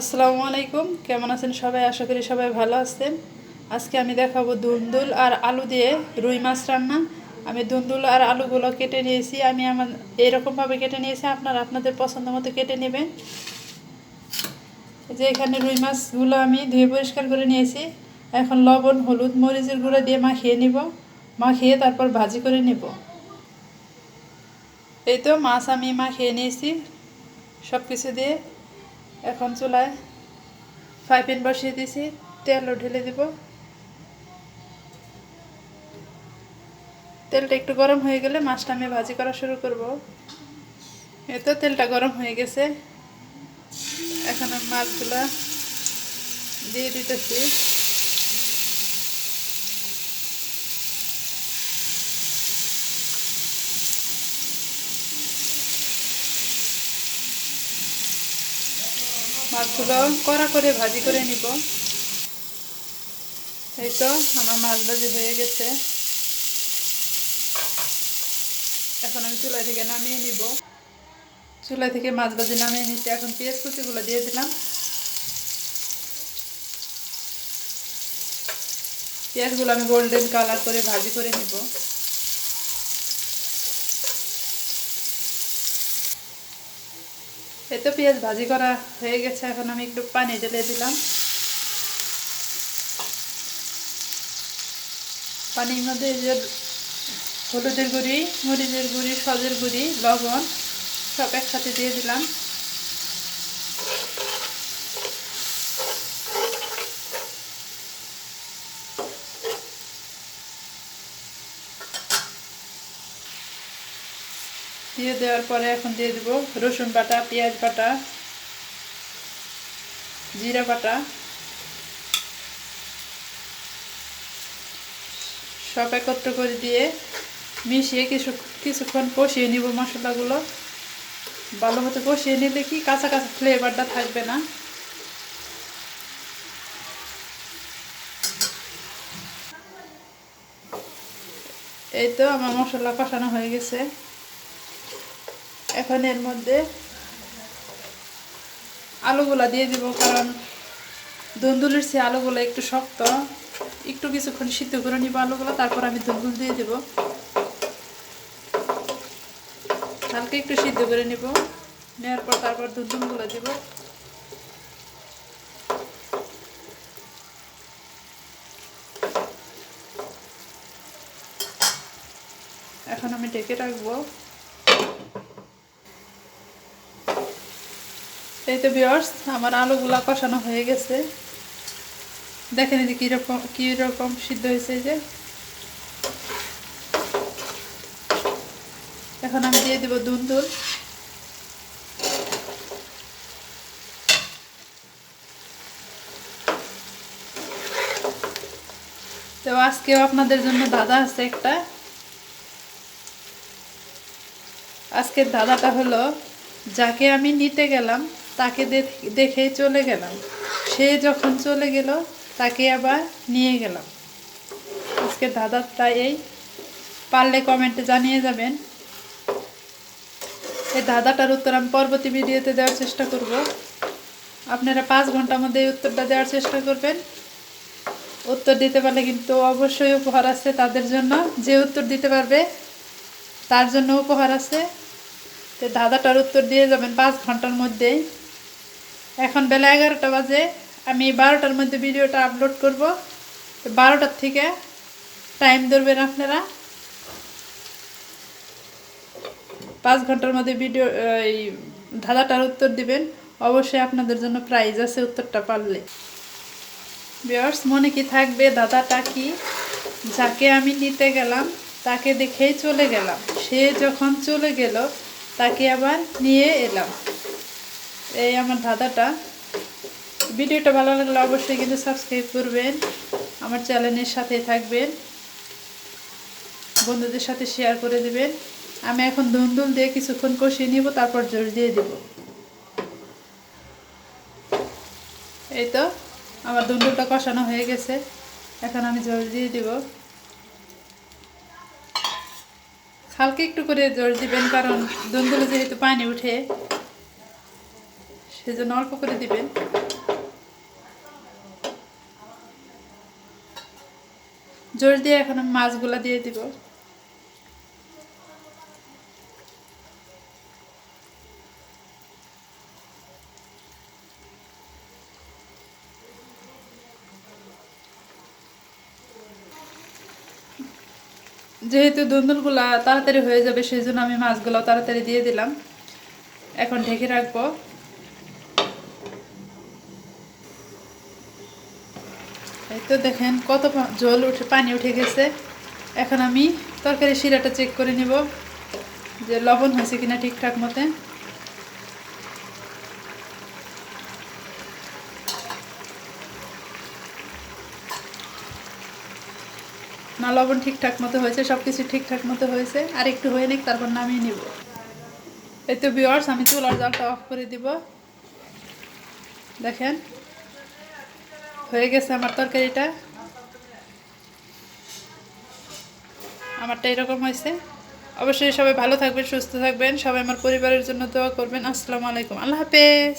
আসসালামু আলাইকুম। কেমন আছেন সবাই? আশা করি সবাই ভালো আছেন। আজকে আমি দেখাবো দুন্দুল আর আলু দিয়ে রুই মাছ রান্না। আমি দুন্দুল আর আলুগুলো কেটে নিয়েছি। আমি আমার এইরকমভাবে কেটে নিয়েছি, আপনারা আপনাদের পছন্দ মতো কেটে নেবেন। যে এখানে রুই মাছগুলো আমি ধুয়ে পরিষ্কার করে নিয়েছি। এখন লবণ, হলুদ, মরিচের গুঁড়ো দিয়ে মাখিয়ে নিব। মাখিয়ে তারপর ভাজি করে নেব। এই তো মাছ আমি মাখিয়ে নিয়েছি। সব কিছু দিয়ে এখন চুলায় ফ্রাই বসিয়ে দিয়েছি তেলও ঢেলে দিব। তেলটা একটু গরম হয়ে গেলে মাছটা আমি ভাজি করা শুরু করব। এতো তেলটা গরম হয়ে গেছে। এখন মাছগুলা দিয়ে দিতেছি। মাছগুলো কড়া করে ভাজি করে নিব। এই তো আমার মাছ ভাজি হয়ে গেছে। এখন আমি চুলা থেকে নামিয়ে নিব। চুলা থেকে মাছ ভাজি নামিয়ে নিচ্ছি এখন পেঁয়াজ কুচিগুলো দিয়ে দিলাম। পেঁয়াজগুলো আমি গোল্ডেন কালার করে ভাজি করে নিব। এই পেঁয়াজ ভাজি করা হয়ে গেছে, এখন আমি একটু পানি ঢেলে দিলাম। পানির মধ্যে যে হলুদের গুঁড়ি, মরিচের গুঁড়ি, সজের গুঁড়ি, লবণ সব একসাথে দিয়ে দিলাম। দিয়ে দেওয়ার পরে এখন দিয়ে দেবো রসুন বাটা, পেঁয়াজ বাটা, জিরা বাটা। সব একত্র করে দিয়ে মিশিয়ে কিছু কিছুক্ষণ কষিয়ে নিব মশলাগুলো। ভালো মতো কষিয়ে নিলে কি কাঁচা কাঁচা ফ্লেভারটা থাকবে না। এই তো আমার মশলা কষানো হয়ে গেছে। এখন এর মধ্যে আলুগুলা দিয়ে দিব, কারণ দুন্দুলের সে আলুগুলো একটু শক্ত। একটু কিছুক্ষণ সিদ্ধ করে নিব আলুগুলো, তারপর আমি দুন্দুল দিয়ে দেব। হালকা একটু সিদ্ধ করে নিব, নেওয়ার পর তারপর দুন্দুলগুলো দিব। এখন আমি ঢেকে রাখব। এই তো বিয়ার্স আমার আলুগুলা কষানো হয়ে গেছে। দেখেন যে কীরকম কীরকম সিদ্ধ হয়েছে যে। এখন আমি দিয়ে দিব দুন্দুল তো আজকেও আপনাদের জন্য দাদা আছে একটা। আজকের দাদাটা হলো, যাকে আমি নিতে গেলাম তাকে দেখে চলে গেলাম। সে যখন চলে গেল, তাকে আবার নিয়ে গেলাম। আজকে দাদাটা এই পারলে কমেন্টে জানিয়ে যাবেন। এই দাদাটার উত্তর আমি পরবর্তী ভিডিওতে দেওয়ার চেষ্টা করব। আপনারা পাঁচ ঘণ্টার মধ্যে এই উত্তরটা দেওয়ার চেষ্টা করবেন। উত্তর দিতে পারলে কিন্তু অবশ্যই উপহার আছে তাদের জন্য। যে উত্তর দিতে পারবে, তার জন্য উপহার আছে। তো দাদাটার উত্তর দিয়ে যাবেন পাঁচ ঘণ্টার মধ্যেই। এখন বেলা এগারোটা বাজে। আমি বারোটার মধ্যে ভিডিওটা আপলোড করব। তো বারোটার থেকে টাইম ধরবেন আপনারা। পাঁচ ঘণ্টার মধ্যে ভিডিও এই দাদাটার উত্তর দিবেন। অবশ্যই আপনাদের জন্য প্রাইজ আছে উত্তরটা পারলে। বিয়ার্স মনে কি থাকবে দাদাটা কি? যাকে আমি নিতে গেলাম, তাকে দেখেই চলে গেলাম। সে যখন চলে গেল, তাকে আবার নিয়ে এলাম। এই আমার দাদাটা ভিডিওটা ভালো লাগলে অবশ্যই কিন্তু সাবস্ক্রাইব করবেন, আমার চ্যানেলের সাথে থাকবেন, বন্ধুদের সাথে শেয়ার করে দেবেন। আমি এখন দুন্দুল দিয়ে কিছুক্ষণ কষিয়ে নিব, তারপর জোর দিয়ে দেব। এই তো, আমার দুন্দুলটা কষানো হয়ে গেছে। এখন আমি জোর দিয়ে দিব। হালকা একটু করে জোর দিবেন, কারণ দুন্দুলে যেহেতু পানি উঠে সেজন্য অল্প করে দিবেন। জোর দিয়ে এখন মাছগুলা দিয়ে দিব। যেহেতু দুন্দুলগুলা তাড়াতাড়ি হয়ে যাবে সেই জন্য আমি মাছগুলো তাড়াতাড়ি দিয়ে দিলাম। এখন ঢেকে রাখব। এই তো দেখেন কত জল উঠে পানি উঠে গেছে। এখন আমি তরকারি শিরাটা চেক করে নিব যে লবণ হয়েছে কিনা ঠিকঠাক মতে। না, লবণ ঠিকঠাক মতো হয়েছে সব কিছু ঠিকঠাক মতো হয়েছে। আর একটু হয়ে নিক, তারপর নামিয়ে নিব। এই তো বিয়ার্স আমি চুলার জলটা অফ করে দিব। দেখেন হয়ে গেছে আমার তরকারিটা। আমারটা এরকম হয়েছে। অবশ্যই সবাই ভালো থাকবেন, সুস্থ থাকবেন, সবাই আমার পরিবারের জন্য দোয়া করবেন। আসসালামু আলাইকুম। আল্লাহ হাফেজ।